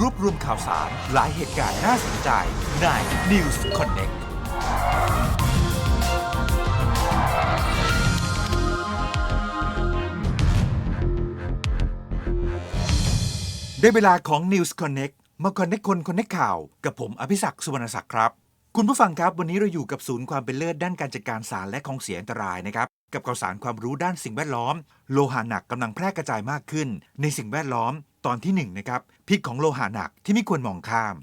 รวบรวมข่าวสาร หลายเหตุการณ์น่าสนใจใน News Connect ได้เวลาของ News Connect มา Connect คน Connect ข่าว กับผมอภิศักดิ์สุวรรณศักดิ์ครับ คุณผู้ฟังครับวันนี้เราอยู่กับศูนย์ความเป็นเลิศด้านการจัดการสารและของเสียอันตรายนะครับกับข่าวสารความรู้ด้านสิ่งแวดล้อม โลหะหนักกำลังแพร่กระจายมากขึ้น ในสิ่งแวดล้อม ตอนที่หนึ่งนะครับพิษของโลหะหนักที่ไม่ควรมองข้าม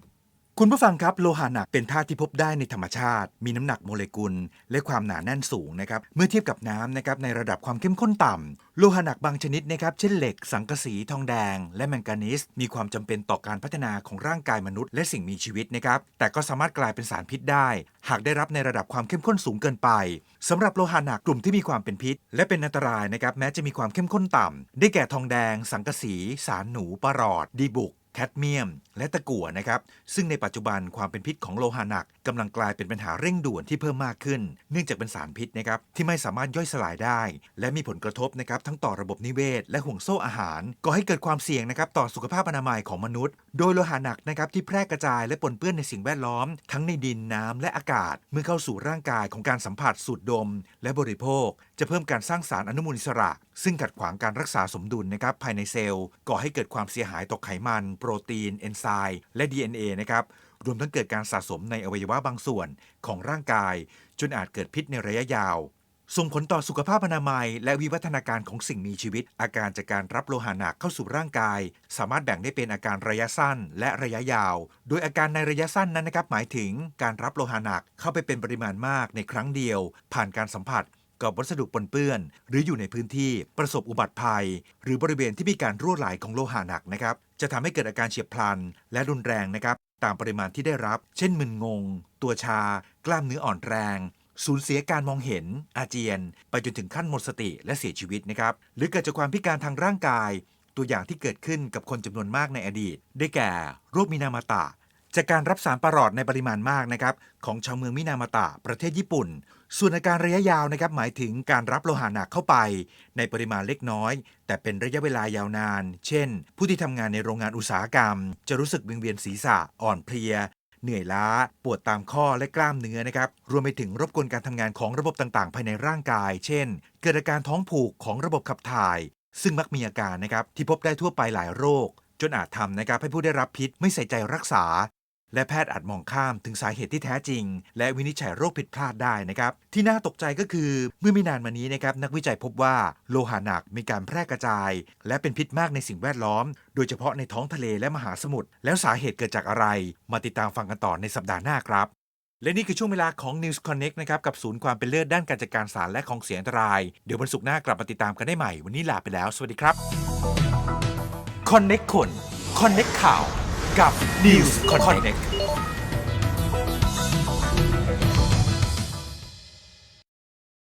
คุณผู้ฟังครับโลหะหนักเป็นธาตุที่พบได้ในธรรมชาติ มีน้ำหนักโมเลกุล และความหนาแน่นสูงนะครับเมื่อเทียบกับน้ำนะครับในระดับความเข้มข้นต่ำโลหะหนักบางชนิดนะครับเช่นเหล็ก สังกะสีทองแดง และแมงกานีสมีความจำเป็นต่อการพัฒนาของร่างกายมนุษย์และสิ่งมีชีวิตนะครับแต่ก็สามารถกลายเป็นสารพิษได้ หากได้รับในระดับความเข้มข้นสูงเกินไปสำหรับโลหะหนักกลุ่มที่มีความเป็นพิษ และเป็นอันตรายนะครับแม้จะมีความเข้มข้นต่ำได้แก่ทองแดง สังกะสี สารหนูปรอดดีบุก แคดเมียม และตะกั่วนะครับ ซึ่งในปัจจุบันความเป็นพิษของโลหะหนักกำลังกลายเป็นปัญหาเร่งด่วนที่เพิ่มมากขึ้น เนื่องจากเป็นสารพิษนะครับที่ไม่สามารถย่อยสลายได้ และมีผลกระทบนะครับทั้งต่อระบบนิเวศ และห่วงโซ่อาหารก่อให้เกิดความเสี่ยงนะครับต่อสุขภาพอนามัยของมนุษย์ โดยโลหะหนักนะครับที่แพร่กระจายและปนเปื้อนในสิ่งแวดล้อม ทั้งในดินน้ำและอากาศ เมื่อเข้าสู่ร่างกายของการสัมผัสสูดดม และบริโภค จะเพิ่มการสร้างสารอนุมูลอิสระ ซึ่งขัดขวางการรักษาสมดุลนะครับภายในเซลล์ก่อให้เกิดความเสียหายต่อไขมัน โปรตีน เอนไซม์และ DNA นะครับรวมทั้งเกิดการสะสมในอวัยวะบางส่วนของร่างกาย จนอาจเกิดพิษในระยะยาว ส่งผลต่อสุขภาพอนามัย และวิวัฒนาการของสิ่งมีชีวิต อาการจากการรับโลหะหนักเข้าสู่ร่างกาย สามารถแบ่งได้เป็นอาการระยะสั้นและระยะยาว โดยอาการในระยะสั้นนั้นนะครับหมายถึงการรับโลหะหนักเข้าไปเป็นปริมาณมากในครั้งเดียว ผ่านการสัมผัส กับวัสดุปนเปื้อน หรืออยู่ในพื้นที่ประสบอุบัติภัย หรือบริเวณที่มีการรั่วไหลของโลหะหนักนะครับจะทำให้เกิดอาการเฉียบพลัน และรุนแรงนะครับตามปริมาณที่ได้รับ เช่นมึนงง ตัวชา กล้ามเนื้ออ่อนแรงสูญเสียการมองเห็น อาเจียน ไปจนถึงขั้นหมดสติและเสียชีวิตนะครับ หรือเกิดจากความพิการทางร่างกาย ตัวอย่างที่เกิดขึ้นกับคนจำนวนมากในอดีต ได้แก่ โรคมินามาตะ จากการรับสารประหลอดในปริมาณมากนะครับของชาวเมืองมินามาตะประเทศญี่ปุ่น ส่วนอาการระยะยาวนะครับหมายถึงการรับโลหะหนักเข้าไป ในปริมาณเล็กน้อย แต่เป็นระยะเวลายาวนาน เช่น ผู้ที่ทำงานในโรงงานอุตสาหกรรม จะรู้สึกวิงเวียนศีรษะอ่อนเพลีย เหนื่อยล้า ปวดตามข้อและกล้ามเนื้อนะครับรวมไปถึงรบกวนการทำงานของระบบต่างๆ ภายในร่างกาย เช่น เกิดอาการท้องผูกของระบบขับถ่าย ซึ่งมักมีอาการนะครับที่พบได้ทั่วไปหลายโรคจนอาจทำนะครับให้ผู้ได้รับพิษไม่ใส่ใจรักษา และแพทย์อาจมองข้ามถึงสาเหตุที่แท้จริง และวินิจฉัยโรคผิดพลาดได้นะครับ ที่น่าตกใจก็คือเมื่อไม่นานมานี้นะครับนักวิจัยพบว่าโลหะหนักมีการแพร่กระจาย และเป็นพิษมากในสิ่งแวดล้อม โดยเฉพาะในท้องทะเลและมหาสมุทรแล้วสาเหตุเกิดจากอะไร มาติดตามฟังกันต่อในสัปดาห์หน้าครับและนี่คือช่วงเวลาของ News Connect นะครับ กับศูนย์ความเป็นเลิศด้านการจัดการสารและของเสียงอันตราย เดี๋ยววันศุกร์หน้ากลับมาติดตามกันได้ใหม่ วันนี้ลาไปแล้ว สวัสดีครับ Connect คน Connect ข่าว กับ News Connect